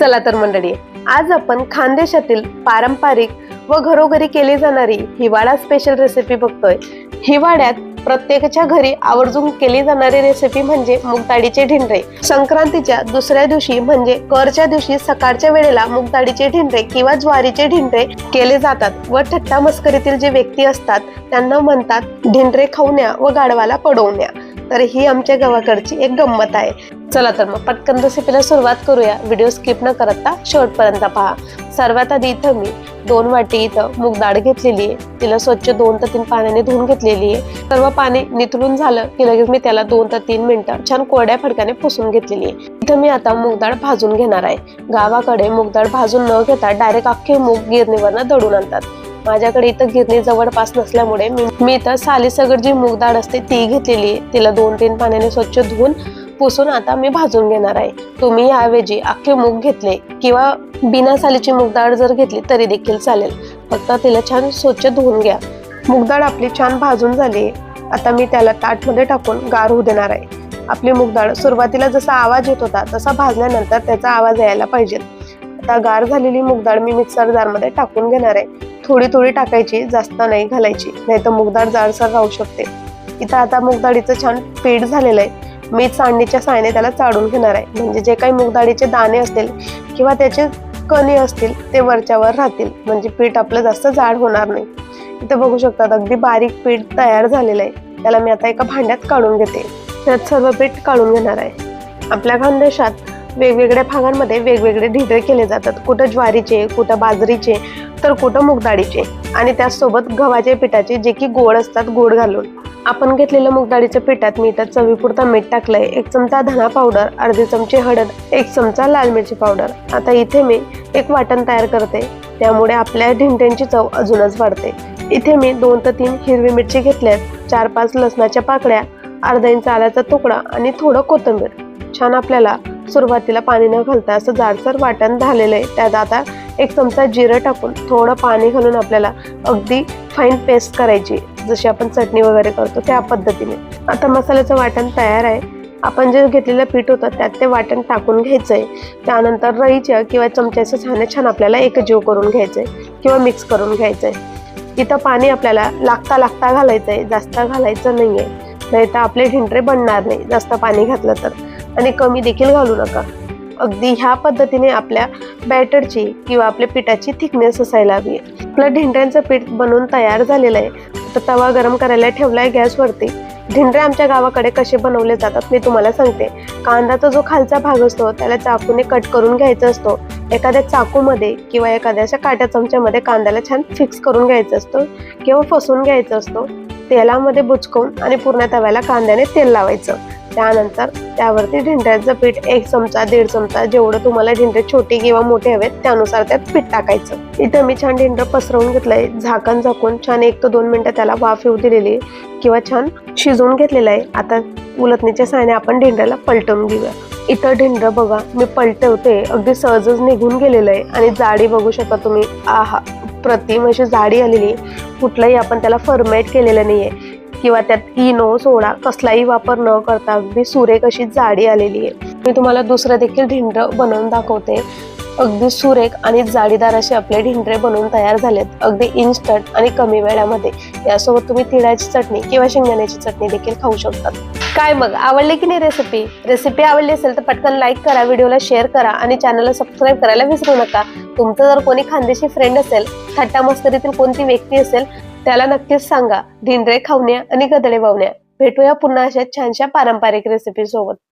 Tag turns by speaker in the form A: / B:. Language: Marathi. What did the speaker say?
A: चला तर मंडळी आज आपण खानदेशातील पारंपरिक व घरोघरी केली जाणारी हिवाळा स्पेशल रेसिपी बघतोय. हिवाळ्यात प्रत्येकाच्या घरी आवर्जून केली जाणारी रेसिपी म्हणजे मुगदाळीचे ढिंडरे. संक्रांतीच्या दुसऱ्या दिवशी म्हणजे करच्या दिवशी सकाळच्या वेळेला मुगदाळीचे ढिंडरे किंवा ज्वारीचे ढिंडरे केले जातात व ठट्टा मस्करीतील जे व्यक्ती असतात त्यांना म्हणतात ढिंडरे खाऊन्या व गाडवाला पडवण्या तर ही आमच्या गावाकडची एक गंमत आहे. चला तर मग पटकन रेसिपीला सुरुवात करूया. व्हिडिओ स्किप न करता शेवटपर्यंत पहा. सर्वात आधी इथं मी दोन वाटी इथं मूग डाळ घेतलेली आहे. तिला स्वच्छ दोन ते तीन पाण्याने धुवून घेतलेली आहे. सर्व पाणी निथळून झालं की लगेच मी त्याला दोन ते तीन मिनिटं छान कोरड्या फडक्याने पुसून घेतलेली आहे. इथं मी आता मूग डाळ भाजून घेणार आहे. गावाकडे मूग डाळ भाजून न घेता डायरेक्ट अख्खे मूग गिरणीवरनं दळून आणतात. माझ्याकडे इथं गिरणी जवळपास नसल्यामुळे मी मी इथं सालीसगड जी मूग डाळ असते ती घेतलेली आहे. तिला दोन तीन पाण्याने स्वच्छ धुवून पुसून आता मी भाजून घेणार आहे. तुम्ही याऐवजी अख्खे मूग घेतले किंवा बिना सालीची मूगडाळ जर घेतली तरी देखील चालेल. फक्त तिला छान स्वच्छ धुवून घ्या. मूगडाळ आपली छान भाजून झाली आता मी त्याला ताटमध्ये टाकून गार होऊ देणार आहे. आपली मूगडाळ सुरुवातीला जसा आवाज येत होता तसा भाजल्यानंतर त्याचा आवाज यायला पाहिजे आता गार झालेली मूग डाळ मी मिक्सर जारमध्ये टाकून घेणार आहे. थोडी थोडी टाकायची जास्त नाही घालायची. नाही तर मुगदाळ जाडसर राहू शकते. इथं आता मुगदाळीचं छान पीठ झालेलं आहे. मी चाळणीच्या सायने त्याला चाडून घेणार आहे. म्हणजे जे काही मुगदाळीचे दाणे असतील किंवा त्याचे कणी असतील ते वरच्यावर राहतील. म्हणजे पीठ आपलं जास्त जाड होणार नाही. इथं बघू शकतात अगदी बारीक पीठ तयार झालेलं आहे. त्याला मी आता एका भांड्यात काढून घेते. त्यात सर्व पीठ काढून घेणार आहे. आपल्या खानदेशात वेगवेगळ्या भागांमध्ये वेगवेगळे ढिडे केले जातात. कुठं ज्वारीचे कुठं बाजरीचे तर कुठं मुगदाळीचे आणि त्याचसोबत गव्हाच्या पिठाचे जे की गोड असतात गोड घालून. आपण घेतलेलं मुगडाळीच्या पिठात मी इथं चवीपुरता मीठ टाकलंय. एक चमचा धना पावडर अर्धी चमचे हळद एक चमचा लाल मिरची पावडर आता इथे मी एक वाटण तयार करते. त्यामुळे आपल्या ढिंट्यांची चव अजूनच वाढते. इथे मी दोन ते तीन हिरवी मिरची घेतल्यात. चार पाच लसणाच्या पाकळ्या अर्धा इंच आल्याचा तुकडा आणि थोडं कोथिंबीर. छान आपल्याला सुरुवातीला पाणी न घालता असं जाडसर वाटण झालेलं आहे. त्यात आता एक चमचा जिरं टाकून थोडं पाणी घालून आपल्याला अगदी फाईन पेस्ट करायची जशी आपण चटणी वगैरे करतो त्या पद्धतीने. आता मसाल्याचं वाटण तयार आहे. आपण जे घेतलेलं पीठ होतं त्यात ते वाटण टाकून घ्यायचं आहे त्यानंतर रईच्या किंवा चमच्याचं छान छान आपल्याला एकजीव करून घ्यायचं आहे किंवा मिक्स करून घ्यायचं आहे इथं पाणी आपल्याला लागता लागता घालायचं आहे जास्त घालायचं नाही आहे नाही तर आपले ढिंडरे बनणार नाही जास्त पाणी घातलं तर. आणि कमी देखील घालू नका. अगदी ह्या पद्धतीने आपल्या बॅटरची किंवा आपल्या पिठाची थिकनेस असायला हवी. आपलं ढिंड्यांचं पीठ बनवून तयार झालेलं आहे. तर तवा गरम करायला ठेवलाय गॅसवरती. ढिंडरे आमच्या गावाकडे कसे बनवले जातात मी तुम्हाला सांगते. कांद्याचा जो खालचा भाग असतो त्याला चाकूने कट करून घ्यायचा असतो. एखाद्या चाकूमध्ये किंवा एखाद्या अशा काट्या चमच्यामध्ये कांद्याला छान फिक्स करून घ्यायचा असतो किंवा फसवून घ्यायचा असतो. तेलामध्ये बुचकवून आणि पूर्ण तव्याला कांद्याने तेल लावायचं. त्यानंतर त्यावरती ढिंड्याचं पीठ एक चमचा दीड चमचा जेवढं तुम्हाला ढिंडे छोटे किंवा मोठे हवेत त्यानुसार त्यात पीठ टाकायचं. इथं मी छान ढिंड पसरवून घेतलंय. झाकण झाकून छान एक ते दोन मिनिटं त्याला वाफ येऊ दिलेली आहे किंवा छान शिजवून घेतलेलं आहे. आता उलटणीच्या साहाय्याने आपण ढिंड्याला पलटवून घेऊया. इथं ढिंड बघा मी पलटवते. अगदी सहजच निघून गेलेलं आहे. आणि जाडी बघू शकता तुम्ही. आहा प्रतिम अशी जाडी आलेली आहे. कुठलाही आपण त्याला फर्मेट केलेलं नाही आहे किंवा त्यात इनो सोडा कसलाही वापर न करता अगदी सुरेख अशी जाडी आलेली आहे. मी तुम्हाला दुसरं देखील ढिंड्र बनवून दाखवते. अगदी सुरेख आणि जाडीदार असे आपले ढिंडरे बनवून तयार झालेत अगदी इन्स्टंट आणि कमी वेळामध्ये. यासोबत तुम्ही तिळाची चटणी किंवा शेंगदाण्याची चटणी देखील खाऊ शकतात काय मग आवडली की नाही रेसिपी रेसिपी आवडली असेल तर पटकन लाईक करा व्हिडिओला शेअर करा आणि चॅनलला सबस्क्राईब करायला विसरू नका. तुमचं जर कोणी खानदेशी फ्रेंड असेल थट्टा मस्करीतील कोणती व्यक्ती असेल त्याला नक्कीच सांगा. ढिंडरे खावण्या आणि गदळे वावण्या. भेटूया पुन्हा अशा छानशा पारंपरिक रेसिपी सोबत.